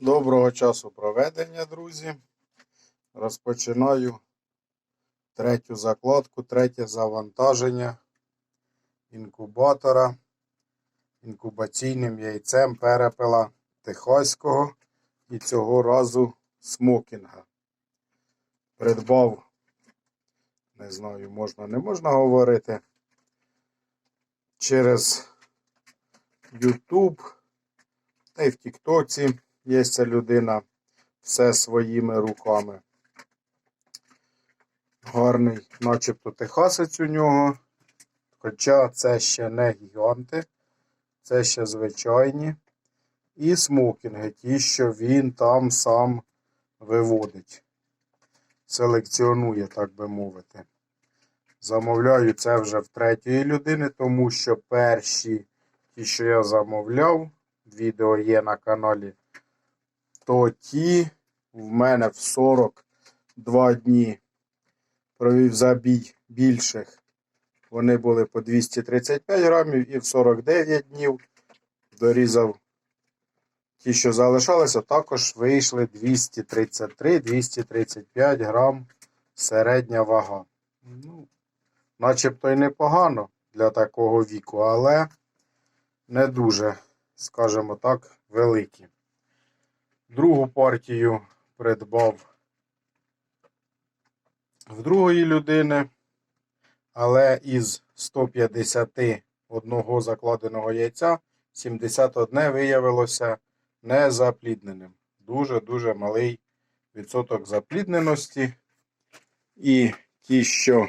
Доброго часу проведення, друзі. Розпочинаю третю закладку, третє завантаження інкубатора інкубаційним яйцем перепела Техаського і цього разу смокінга. Придбав, не знаю, можна, не можна говорити, через YouTube та й в Тіктоці. Є ця людина все своїми руками. Гарний, начебто техасець у нього. Хоча це ще не гіганти, це ще звичайні. І смокінги, ті, що він там сам виводить. Селекціонує, так би мовити. Замовляю це вже в третьої людини, тому що перші, ті, що я замовляв, відео є на каналі то ті в мене в 42 дні провів забій більших. Вони були по 235 грамів і в 49 днів дорізав ті, що залишалися, також вийшли 233-235 грам середня вага. Ну, начебто й непогано для такого віку, але не дуже, скажімо так, великі. Другу партію придбав в другої людини, але із 151 закладеного яйця 71 виявилося незаплідненим. Дуже-дуже малий відсоток заплідненості. І ті, що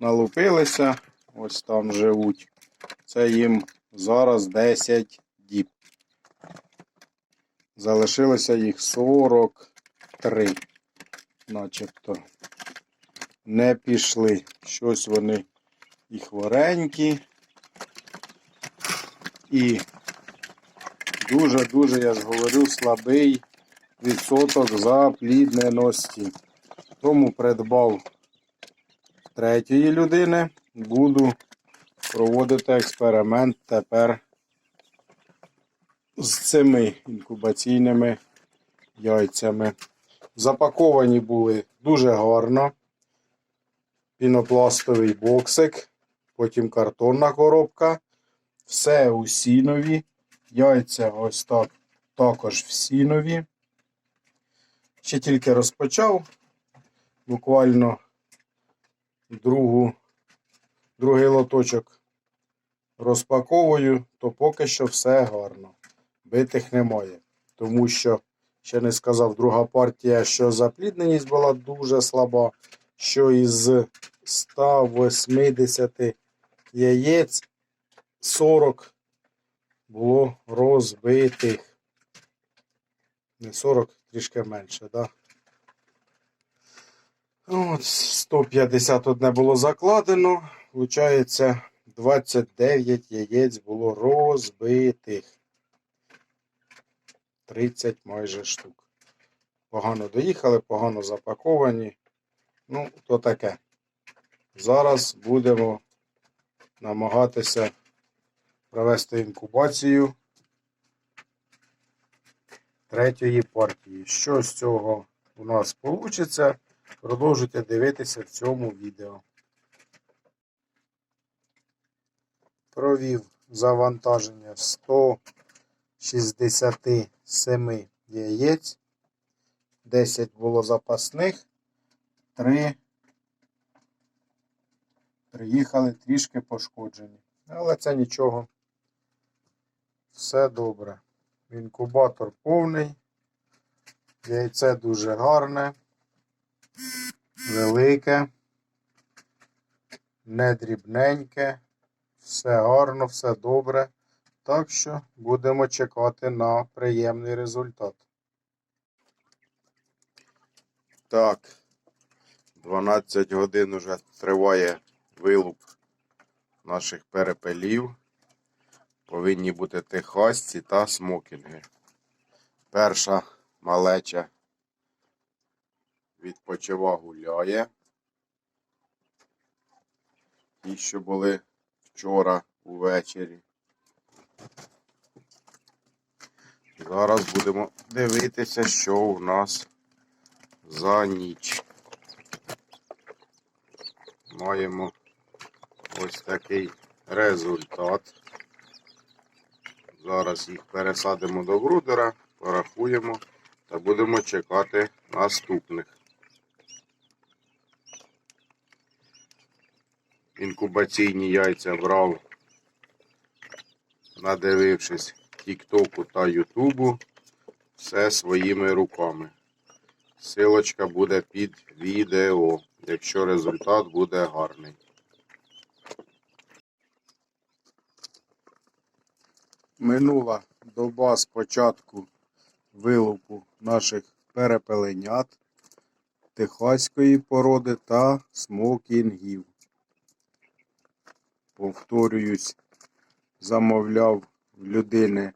налупилися, ось там живуть, це їм зараз 10 діб. Залишилося їх 43, начебто. Не пішли. Щось вони і хворенькі. І дуже-дуже, я ж говорю, слабий відсоток заплідненості. Тому придбав третьої людини. Буду проводити експеримент тепер з цими інкубаційними яйцями. Запаковані були дуже гарно. Пінопластовий боксик, потім картонна коробка. Все у сінові. Яйця ось так також в сінові. Ще тільки розпочав. Буквально другу, другий лоточок розпаковую, то поки що все гарно битих немає. Тому що, ще не сказав, друга партія, що заплідненість була дуже слаба, що із 180 яєць 40 було розбитих. Не 40, трішки менше? Да? От, 151 було закладено, виходить, 29 яєць було розбитих. 30 майже штук. Погано доїхали, погано запаковані. Ну, то таке. Зараз будемо намагатися провести інкубацію третьої партії. Що з цього у нас вийде, продовжуйте дивитися в цьому відео. Провів завантаження 100. 67 яєць. 10 було запасних. 3 приїхали трішки пошкоджені. Але це нічого. Все добре. Інкубатор повний. Яйце дуже гарне, велике, не дрібненьке. Все гарно, все добре. Так що будемо чекати на приємний результат. Так, 12 годин уже триває вилуп наших перепелів. Повинні бути техасці та смокінги. Перша малеча відпочива гуляє. Ті, що були вчора увечері. Зараз будемо дивитися, що у нас за ніч. Маємо ось такий результат. Зараз їх пересадимо до брудера, порахуємо та будемо чекати наступних. Інкубаційні яйця брав, надивившись Тіктоку та Ютубу, все своїми руками. Силочка буде під відео, якщо результат буде гарний. Минула доба з початку вилупу наших перепеленят техаської породи та смокінгів. Повторююсь, замовляв людини,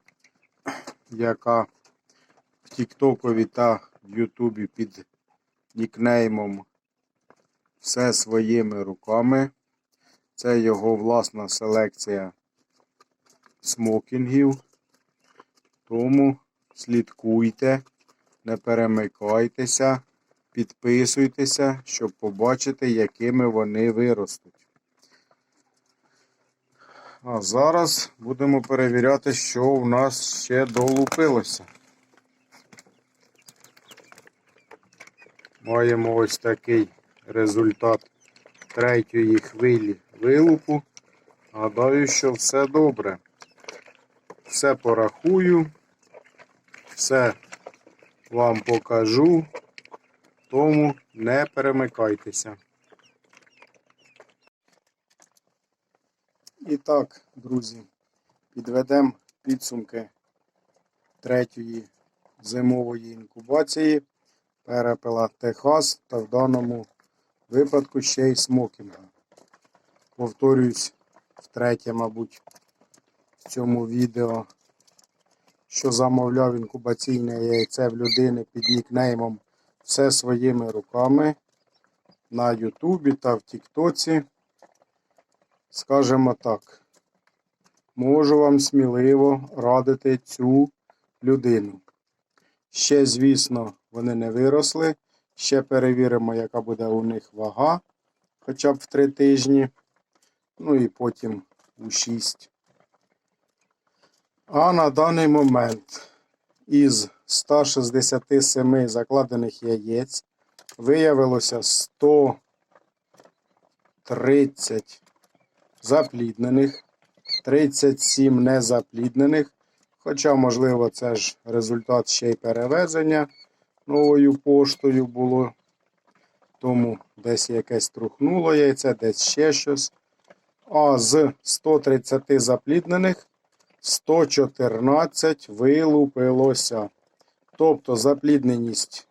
яка в Тіктокові та в Ютубі під нікнеймом все своїми руками. Це його власна селекція смокінгів. Тому слідкуйте, не перемикайтеся, підписуйтеся, щоб побачити, якими вони виростуть. А зараз будемо перевіряти, що у нас ще долупилося. Маємо ось такий результат третьої хвилі вилупу. Гадаю, що все добре. Все порахую, все вам покажу, тому не перемикайтеся. І так, друзі, підведемо підсумки третьої зимової інкубації перепела Техас та в даному випадку ще й смокінга. Повторююсь втретє, мабуть, в цьому відео, що замовляв інкубаційне яйце в людини під нікнеймом все своїми руками на Ютубі та в Тіктоці. Скажемо так, можу вам сміливо радити цю людину. Ще, звісно, вони не виросли. Ще перевіримо, яка буде у них вага хоча б в 3 тижні. Ну і потім у 6. А на даний момент із 167 закладених яєць виявилося 130 запліднених, 37 незапліднених. Хоча, можливо, це ж результат ще й перевезення новою поштою було. Тому десь якесь трухнуло яйце, десь ще щось. А з 130 запліднених 114 вилупилося. Тобто заплідненість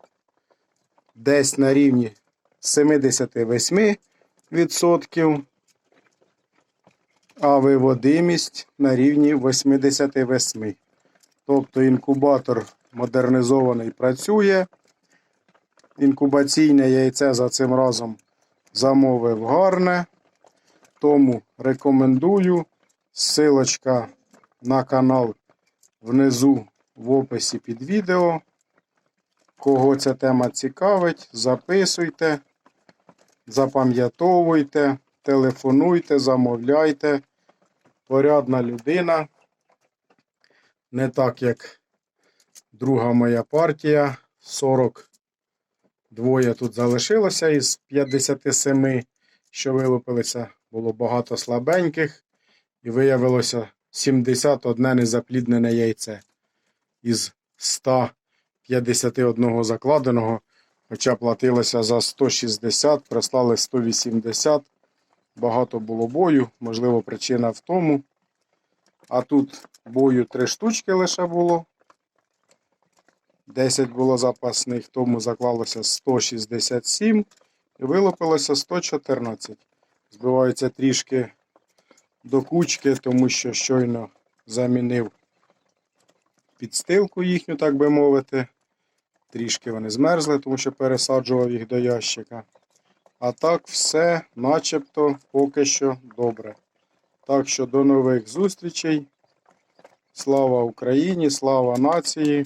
десь на рівні 78%, а виводимість на рівні 88%. Тобто інкубатор модернізований працює. Інкубаційне яйце за цим разом замовив гарне. Тому рекомендую. Силочка на канал внизу в описі під відео. Кого ця тема цікавить, записуйте, запам'ятовуйте, телефонуйте, замовляйте. Порядна людина. Не так, як друга моя партія. 42 тут залишилося із 57, що вилупилися. Було багато слабеньких. І виявилося 71 незапліднене яйце. Із 151 закладеного, хоча платилося за 160, прислали 180. Багато було бою, можливо, причина в тому. А тут бою три штучки лише було. 10 було запасних, тому заклалося 167 і вилупилося 114. Збиваються трішки до кучки, тому що щойно замінив підстилку їхню, так би мовити. Трішки вони змерзли, тому що пересаджував їх до ящика. А так все начебто поки що добре. Так що до нових зустрічей. Слава Україні, слава нації.